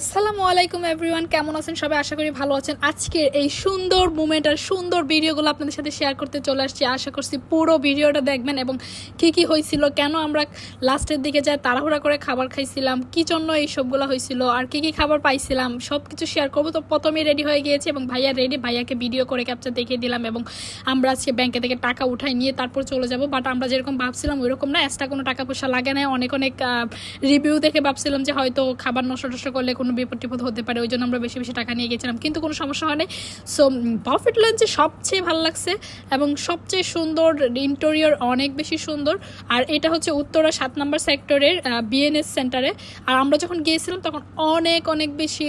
আসসালামু আলাইকুম এভরিওয়ান, কেমন আছেন সবাই? আশা করি ভালো আছেন। আজকের এই সুন্দর মুমেন্ট আর সুন্দর ভিডিওগুলো আপনাদের সাথে শেয়ার করতে চলে আসছি। আশা করছি পুরো ভিডিওটা দেখবেন এবং কি কি হয়েছিল, কেন আমরা লাস্টের দিকে যাই তাড়াহুড়া করে খাবার খাইছিলাম, কি জন্য এই সবগুলো হয়েছিল, আর কি কি খাবার পাইছিলাম সব কিছু শেয়ার করব। তো প্রথমেই রেডি হয়ে গিয়েছি এবং ভাইয়া রেডি ভাইয়াকে ভিডিও করে ক্যাপচার দেখিয়ে দিলাম এবং আমরা আজকে ব্যাংকে থেকে টাকা উঠাই নিয়ে তারপর চলে যাব। বাট আমরা যেরকম ভাবছিলাম ওইরকম না এক্সট্রা কোনো টাকা পয়সা লাগে না। অনেক অনেক রিভিউ দেখে ভাবছিলাম যে হয়তো খাবার নষ্ট টষ্ট করলে কোনো বিপদ টিপদ হতে পারে ওই জন্য আমরা বেশি বেশি টাকা নিয়ে গেছিলাম। কিন্তু কোনো সমস্যা হয়নি। সো প্রফিট লাঞ্চে সবচেয়ে ভালো লাগছে এবং সবচেয়ে সুন্দর ইন্টেরিয়র অনেক বেশি সুন্দর আর এটা হচ্ছে উত্তরা সাত নম্বর সেক্টরের বিএনএস সেন্টারে আর আমরা যখন গিয়েছিলাম তখন অনেক অনেক বেশি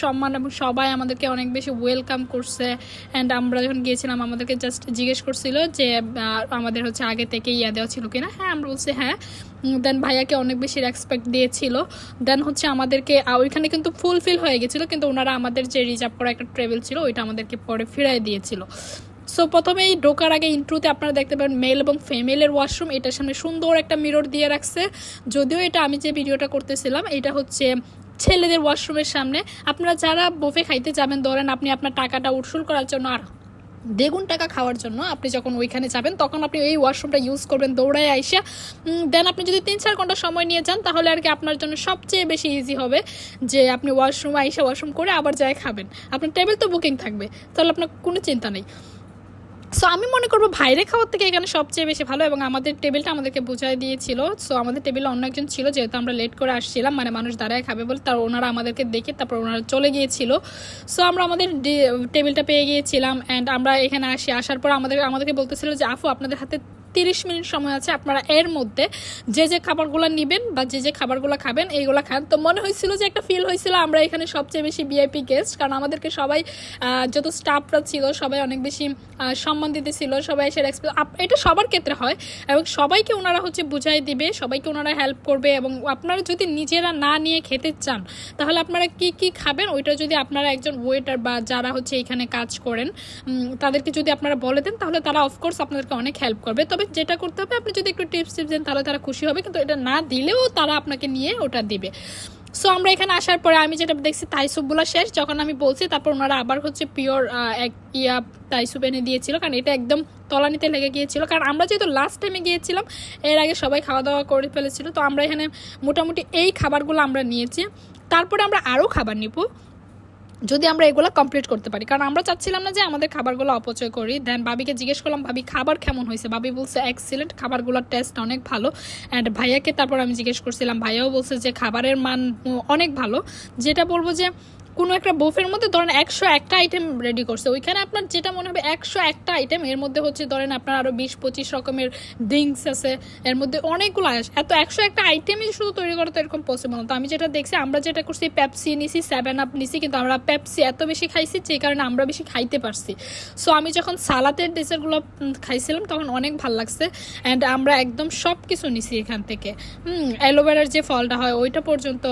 সম্মান এবং সবাই আমাদেরকে অনেক বেশি ওয়েলকাম করছে। অ্যান্ড আমরা যখন গিয়েছিলাম আমাদেরকে জাস্ট জিজ্ঞেস করছিল যে আমাদের হচ্ছে আগে থেকে ইয়া দেওয়া ছিল কিনা? হ্যাঁ আমরা বলছি হ্যাঁ। দেন ভাইয়াকে অনেক বেশি রেসপেক্ট দিয়েছিল। দেন হচ্ছে আমাদেরকে আহ, ওইখানে কিন্তু ফুলফিল হয়ে গেছিল, কিন্তু ওনারা আমাদের যে রিজার্ভ করা একটা ট্রেভেল ছিল, ওইটা আমাদেরকে পরে ফিরাই দিয়েছিল। সো প্রথমেই ঢোকার আগে ইন্ট্রুতে আপনারা দেখতে পারেন মেল এবং ফিমেলের ওয়াশরুম এটার সামনে সুন্দর একটা মিরর দিয়ে রাখছে। যদিও এটা আমি যে ভিডিওটা করতেছিলাম, এটা হচ্ছে ছেলেদের ওয়াশরুমের সামনে। আপনারা যারা বোফে খাইতে যাবেন, ধরেন আপনি আপনার টাকাটা উৎসুল করার জন্য আর দ্বিগুণ টাকা খাওয়ার জন্য আপনি যখন ওইখানে যাবেন, তখন আপনি এই ওয়াশরুমটা ইউজ করবেন দৌড়ায় আইসা। দেন আপনি যদি তিন চার ঘণ্টা সময় নিয়ে যান, তাহলে আর কি আপনার জন্য সবচেয়ে বেশি ইজি হবে যে আপনি ওয়াশরুম আইসা ওয়াশরুম করে আবার যায় খাবেন। আপনার টেবিল তো বুকিং থাকবে, তাহলে আপনার কোনো চিন্তা নেই। সো আমি মনে করব বাইরে খাওয়ার থেকে এখানে সবচেয়ে বেশি ভালো এবং আমাদের টেবিলটা আমাদেরকে বোঝাই দিয়েছিল। সো আমাদের টেবিলে অন্য একজন ছিল, যেহেতু আমরা লেট করে আসছিলাম মানে মানুষ দাঁড়ায় খাবে বলে, তার ওনারা আমাদেরকে দেখে তারপর ওনারা চলে গিয়েছিল। সো আমরা আমাদের টেবিলটা পেয়ে গিয়েছিলাম অ্যান্ড আমরা এখানে আসি, আসার পর আমাদের আমাদেরকে বলতেছিল যে আফু আপনাদের হাতে তিরিশ মিনিট সময় আছে আপনারা এর মধ্যে যে যে খাবারগুলো নেবেন বা যে যে খাবারগুলো খাবেন, এইগুলো খান। তো মনে হয়েছিল যে একটা ফিল হয়েছিল আমরা এখানে সবচেয়ে বেশি ভিআইপি গেস্ট কারণ আমাদেরকে সবাই যত স্টাফরা ছিল সবাই অনেক বেশি সম্মান দিতেছিল, সবাই এসে এটা সবার ক্ষেত্রে হয় এবং সবাইকে ওনারা হচ্ছে বুঝাই দিবে, সবাইকে ওনারা হেল্প করবে এবং আপনারা যদি নিজেরা না নিয়ে খেতে চান, তাহলে আপনারা কি কি খাবেন? ওইটা যদি আপনারা একজন ওয়েটার বা যারা হচ্ছে এখানে কাজ করেন তাদেরকে যদি আপনারা বলে দেন, তাহলে তারা অফকোর্স আপনাদেরকে অনেক হেল্প করবে। তবে যেটা করতে হবে, আপনি যদি একটু টিপস টিপস দেন, তাহলে তারা খুশি হবে, কিন্তু এটা না দিলেও তারা আপনাকে নিয়ে ওটা দিবে। সো আমরা এখানে আসার পরে আমি যেটা দেখছি তাই স্যুপগুলো শেষ। যখন আমি বলছি, তারপর ওনারা আবার হচ্ছে পিওর এক ইয়া তাই স্যুপ এনে দিয়েছিল, কারণ এটা একদম তলানিতে লেগে গিয়েছিল। কারণ আমরা যেহেতু লাস্ট টাইমে গিয়েছিলাম, এর আগে সবাই খাওয়া দাওয়া করে ফেলেছিল। তো আমরা এখানে মোটামুটি এই খাবারগুলো আমরা নিয়েছি। তারপরে আমরা আরও খাবার নিব। যদি আমরা এগুলো কমপ্লিট করতে পারি। কারণ আমরা চাচ্ছিলাম না যে আমাদের খাবারগুলো অপচয় করি। দেন বাবিকে জিজ্ঞেস করলাম, বাবি, খাবার কেমন হয়েছে? বাবি বলছে এক্সিলেন্ট খাবারগুলোর টেস্ট অনেক ভালো। অ্যান্ড ভাইয়াকে তারপর আমি জিজ্ঞেস করছিলাম, ভাইয়াও বলছে যে খাবারের মান অনেক ভালো। যেটা বলব যে কোনো একটা বোফের মধ্যে ধরেন একশো একটা আইটেম রেডি করছে। ওইখানে আপনার যেটা মনে হবে একশো একটা আইটেম এর মধ্যে হচ্ছে ধরেন আপনার আরও বিশ পঁচিশ রকমের ড্রিঙ্কস আছে, এর মধ্যে অনেকগুলো আস- এত একশো একটা আইটেমই শুধু তৈরি করা তো এরকম পসিবল তো আমি যেটা দেখছি, আমরা যেটা করছি পেপসি নিছি সেভেন আপ নিছি, কিন্তু আমরা পেপসি এত বেশি খাইছি যে কারণে আমরা বেশি খাইতে পারছি। সো আমি যখন সালাতের ডেজার্টগুলো খাইছিলাম, তখন অনেক ভালো লাগছে। অ্যান্ড আমরা একদম সব কিছু নিছি এখান থেকে। অ্যালোভেরার যে ফলটা হয়, ওইটা পর্যন্ত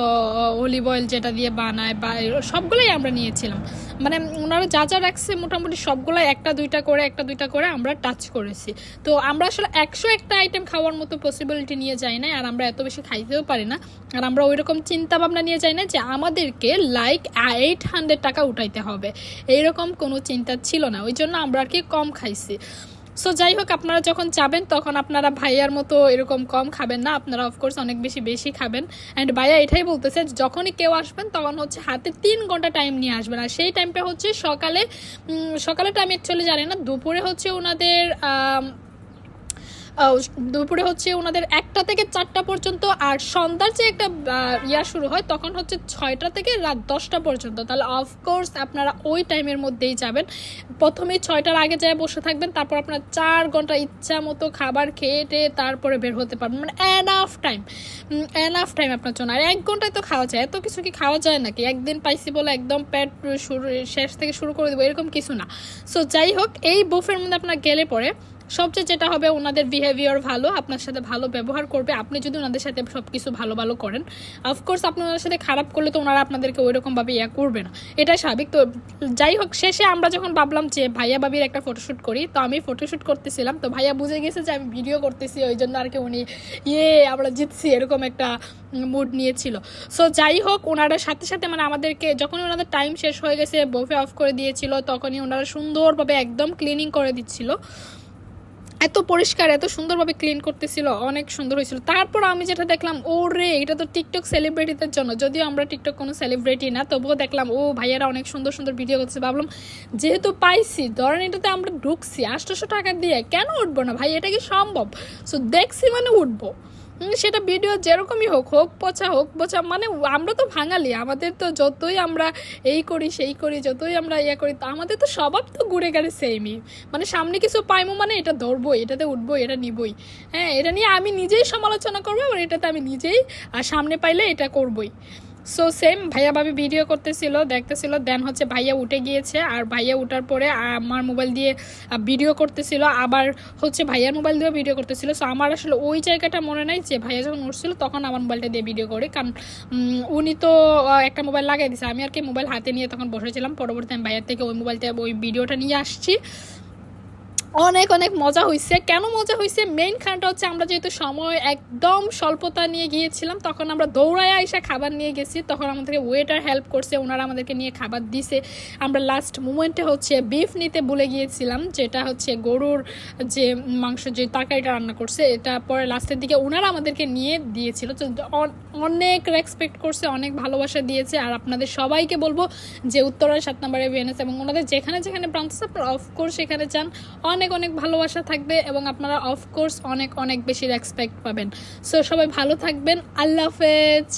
অলিভ অয়েল যেটা দিয়ে বানায়, বা সবগুলোই আমরা নিয়েছিলাম। মানে ওনারা যা যা রাখছে মোটামুটি সবগুলাই একটা দুইটা করে, একটা দুইটা করে আমরা টাচ করেছি। তো আমরা আসলে একশো একটা আইটেম খাওয়ার মতো পসিবিলিটি নিয়ে যাই না আর আমরা এত বেশি খাইতেও পারি না। আর আমরা ওই রকম চিন্তা ভাবনা নিয়ে যাই না যে আমাদেরকে লাইক এইট হান্ড্রেড টাকা উঠাইতে হবে। এইরকম কোনো চিন্তা ছিল না ওই জন্য আমরা আর কি কম খাইছি। সো যাই হোক আপনারা যখন চাবেন, তখন আপনারা ভাইয়ার মতো এরকম কম খাবেন না। আপনারা অফকোর্স অনেক বেশি বেশি খাবেন। অ্যান্ড ভাইয়া এটাই বলতেছে, যখনই কেউ আসবেন, তখন হচ্ছে হাতে তিন ঘণ্টা টাইম নিয়ে আসবেন। আর সেই টাইমটা হচ্ছে সকালে সকালে টাইম অ্যাকচুয়ালি জানি না, দুপুরে হচ্ছে ওনাদের দুপুরে হচ্ছে ওনাদের একটা থেকে চারটা পর্যন্ত, আর সন্ধ্যার যে একটা ইয়া শুরু হয়, তখন হচ্ছে ছয়টা থেকে রাত দশটা পর্যন্ত। তাহলে অফকোর্স আপনারা ওই টাইমের মধ্যেই যাবেন। প্রথমে ছয়টার আগে যায় বসে থাকবেন, তারপর আপনার চার ঘণ্টা ইচ্ছা মতো খাবার খেয়ে টেয়ে তারপরে বের হতে পারবেন। মানে এনাফ টাইম এনাফ টাইম আপনার জন্য। আর এক ঘন্টায় তো খাওয়া যায়, এত কিছু কি খাওয়া যায় নাকি? একদিন পাইছি বলে একদম পেট শুরু, শেষ থেকে শুরু করে দেবো, এরকম কিছু না। সো যাই হোক, এই বুফের মধ্যে আপনার গেলে পরে সবচেয়ে যেটা হবে ওনাদের বিহেভিয়ার ভালো, আপনার সাথে ভালো ব্যবহার করবে, আপনি যদি ওনাদের সাথে সব কিছু ভালো ভালো করেন অফকোর্স আপনি ওনাদের সাথে খারাপ করলে তো ওনারা আপনাদেরকে ওই রকমভাবে ইয়া করবে না। এটা স্বাভাবিক। তো যাই হোক, শেষে আমরা যখন ভাবলাম যে ভাইয়া ভাবির একটা ফটোশ্যুট করি, তো আমি ফটোশ্যুট করতেছিলাম, তো ভাইয়া বুঝে গেছে যে আমি ভিডিও করতেছি ওই জন্য আর কি উনি ইয়ে আমরা জিতছি, এরকম একটা মুড নিয়েছিল। সো যাই হোক, ওনারা সাথে সাথে মানে আমাদেরকে যখন ওনাদের টাইম শেষ হয়ে গেছে বফে অফ করে দিয়েছিল, তখনই ওনারা সুন্দরভাবে একদম ক্লিনিং করে দিচ্ছিল। এত পরিষ্কার, এত সুন্দরভাবে ক্লিন করতেছিল, অনেক সুন্দর হয়েছিল। তারপর আমি যেটা দেখলাম ও রে এটা তো টিকটক সেলিব্রিটিদের জন্য। যদিও আমরা টিকটক কোনো সেলিব্রিটি না, তবুও দেখলাম, ও ভাইয়ারা অনেক সুন্দর সুন্দর ভিডিও করছে। ভাবলাম, যেহেতু পাইছি, ধরেন এটাতে আমরা ঢুকছি, আটশোশো টাকা দিয়ে কেন উঠবো না? ভাই, এটা কি সম্ভব? সো দেখছি মানে উঠবো। সেটা ভিডিও যেরকমই হোক হোক, পচা হোক, পচা মানে আমরা তো ভাঙালি, আমাদের তো যতই আমরা এই করি, সেই করি, যতই আমরা ইয়ে করি, তো আমাদের তো স্বভাব তো ঘুরে গেলে সেমই মানে সামনে কিছু পাইমো মানে এটা ধরবো এটাতে উঠবো এটা নিবই। হ্যাঁ এটা নিয়ে আমি নিজেই সমালোচনা করব আর এটাতে আমি নিজেই, আর সামনে পাইলে এটা করবই। সো সেম ভাইয়া ভাবি ভিডিও করতেছিল, দেখতেছিল দেন হচ্ছে ভাইয়া উঠে গিয়েছে, আর ভাইয়া উঠার পরে আমার মোবাইল দিয়ে ভিডিও করতেছিল, আবার হচ্ছে ভাইয়ার মোবাইল দিয়েও ভিডিও করতেছিল। সো আমার আসলে ওই জায়গাটা মনে নাই যে ভাইয়া যখন উঠছিল, তখন আমার মোবাইলটা দিয়ে ভিডিও করি। কারণ উনি তো একটা মোবাইল লাগাই দিছে। আমি আর কি মোবাইল হাতে নিয়ে তখন বসেছিলাম। পরবর্তী আমি ভাইয়ার থেকে ওই মোবাইলটা ওই ভিডিওটা নিয়ে আসছি। অনেক অনেক মজা হয়েছে কেন মজা হয়েছে মেইন খানটা হচ্ছে আমরা যেহেতু সময় একদম স্বল্পতা নিয়ে গিয়েছিলাম, তখন আমরা দৌড়ায় এসে খাবার নিয়ে গেছি। তখন আমাদেরকে ওয়েটার হেল্প করছে, ওনারা আমাদেরকে নিয়ে খাবার দিছে। আমরা লাস্ট মুমেন্টে হচ্ছে বিফ নিতে ভুলে গিয়েছিলাম, যেটা হচ্ছে গরুর যে মাংস, যে তরকারিটা রান্না করছে, এটা পরে লাস্টের দিকে ওনারা আমাদেরকে নিয়ে দিয়েছিল। তো অনেক রেসপেক্ট করছে, অনেক ভালোবাসা দিয়েছে। আর আপনাদের সবাইকে বলব যে উত্তরার সাত নম্বরে বিএনএস এবং ওনাদের যেখানে যেখানে আছে আপনারা অফকোর্স সেখানে যান। অনেক অনেক ভালোবাসা থাকবে এবং আপনারা অফকোর্স অনেক অনেক বেশি রেসপেক্ট পাবেন। সো সবাই ভালো থাকবেন। আল্লাহ হাফেজ।